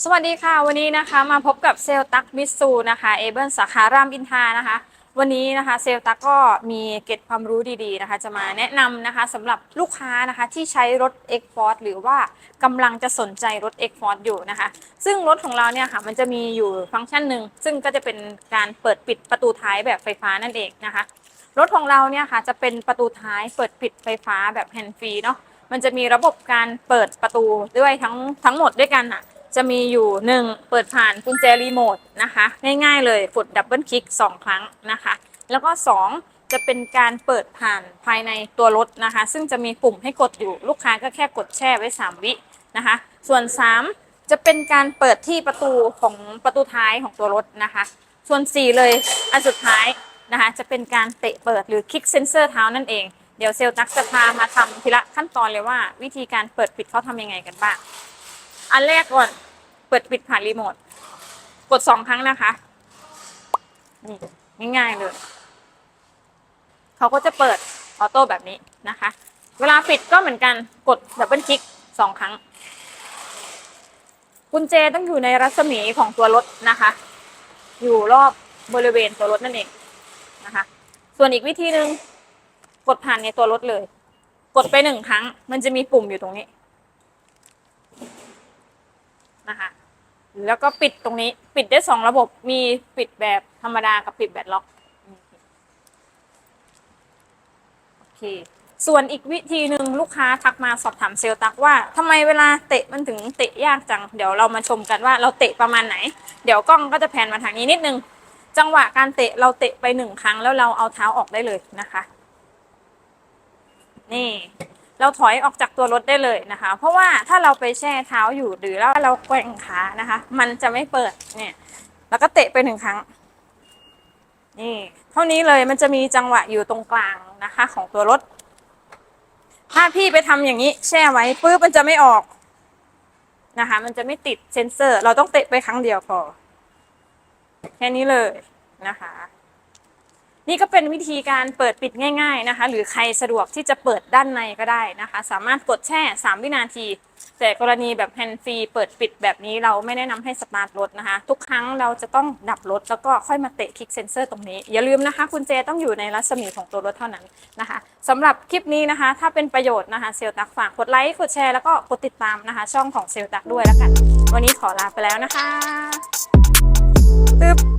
สวัสดีค่ะ วันนี้นะคะมาพบกับเซลตักมิสซูนะคะเอเบิลสาขารามอินทานะคะ วันนี้นะคะเซลตักก็มีเกร็ดความรู้ดีๆนะคะ จะมาแนะนำนะคะสำหรับลูกค้านะคะที่ใช้รถ X Force หรือว่ากำลังจะสนใจรถ X Force อยู่นะคะ ซึ่งรถของเราเนี่ยค่ะมันจะมีอยู่ฟังก์ชันหนึ่งซึ่งก็จะเป็นการเปิดปิดประตูท้ายแบบไฟฟ้านั่นเองนะคะ รถของเราเนี่ยค่ะจะเป็นประตูท้ายเปิดปิดไฟฟ้าแบบแฮนด์ฟรีเนาะมันจะมีระบบการเปิดประตูด้วยทั้งทั้งหมดด้วยกันอะ จะมีอยู่ 1 เปิดผ่านกุญแจรีโมทนะคะ ง่ายๆเลยกดดับเบิลคลิก 2 ครั้งนะคะ แล้วก็ 2 จะเป็นการเปิดผ่านภายในตัวรถนะคะ ซึ่งจะมีปุ่มให้กดอยู่ลูกค้าก็แค่กดแช่ไว้ 3 วินะคะ ส่วน 3 จะเป็นการเปิดที่ประตูของประตูท้ายของตัวรถนะคะ ส่วน 4 เลยอันสุดท้ายนะคะ จะเป็นการเตะเปิดหรือคลิกเซนเซอร์เท้านั่นเองเดี๋ยวเซลล์ตักจะพามาทำทีละขั้นตอนเลยว่า วิธีการเปิดปิดเขาทำยังไงกันบ้าง อันแรกก่อน เปิดปิดผ่านรีโมท กดสองครั้งนะคะ นี่ง่ายๆเลย เขาก็จะเปิดออโต้แบบนี้นะคะ เวลาปิดก็เหมือนกันกดดับเบิลคลิกสองครั้ง กุญแจต้องอยู่ในรัศมีของตัวรถนะคะ อยู่รอบบริเวณตัวรถนั่นเองนะคะ ส่วนอีกวิธีหนึ่งกดผ่านในตัวรถเลย กดไปหนึ่งครั้ง มันจะมีปุ่มอยู่ตรงนี้ นะคะ แล้วก็ปิดตรงนี้ปิดได้สองระบบมีปิดแบบธรรมดากับปิดแบบล็อกโอเค ส่วนอีกวิธีหนึ่งลูกค้าทักมาสอบถามเซลล์ตักว่าทำไมเวลาเตะมันถึงเตะยากจัง เดี๋ยวเรามาชมกันว่าเราเตะประมาณไหน เดี๋ยวกล้องก็จะแพนมาทางนี้นิดนึง จังหวะการเตะเราเตะไปหนึ่งครั้งแล้วเราเอาเท้าออกได้เลยนะคะ นี่ เราถอยออกจากตัวรถได้เลยนะคะ เพราะว่าถ้าเราไปแช่เท้าอยู่หรือแล้วเราแกว่งขานะคะ มันจะไม่เปิดเนี่ยแล้วก็เตะไปหนึ่งครั้งนี่เท่านี้เลยมันจะมีจังหวะอยู่ตรงกลางนะคะ ของตัวรถ ถ้าพี่ไปทำอย่างนี้ แช่ไว้ปุ๊บมันจะไม่ออกนะคะ มันจะไม่ติดเซนเซอร์ เราต้องเตะไปครั้งเดียวพอแค่นี้เลยนะคะ นี่ก็เป็นวิธีการเปิดปิดง่าย ๆนะคะ หรือใครสะดวกที่จะเปิดด้านในก็ได้นะคะ สามารถกดแช่ 3 วินาที แต่กรณีแบบแฮนด์ฟรีเปิดปิดแบบนี้เราไม่แนะนำให้สตาร์ทรถนะคะ ทุกครั้งเราจะต้องดับรถแล้วก็ค่อยมาเตะคลิกเซนเซอร์ตรงนี้ อย่าลืมนะคะคุณเจต้องอยู่ในรัศมีของตัวรถเท่านั้นนะคะสำหรับคลิปนี้นะคะ ถ้าเป็นประโยชน์นะคะเซลตักฝากกดไลค์กดแชร์แล้วก็กดติดตามนะคะ ช่องของเซลตักด้วยแล้วกัน วันนี้ขอลาไปแล้วนะคะตึ๊บ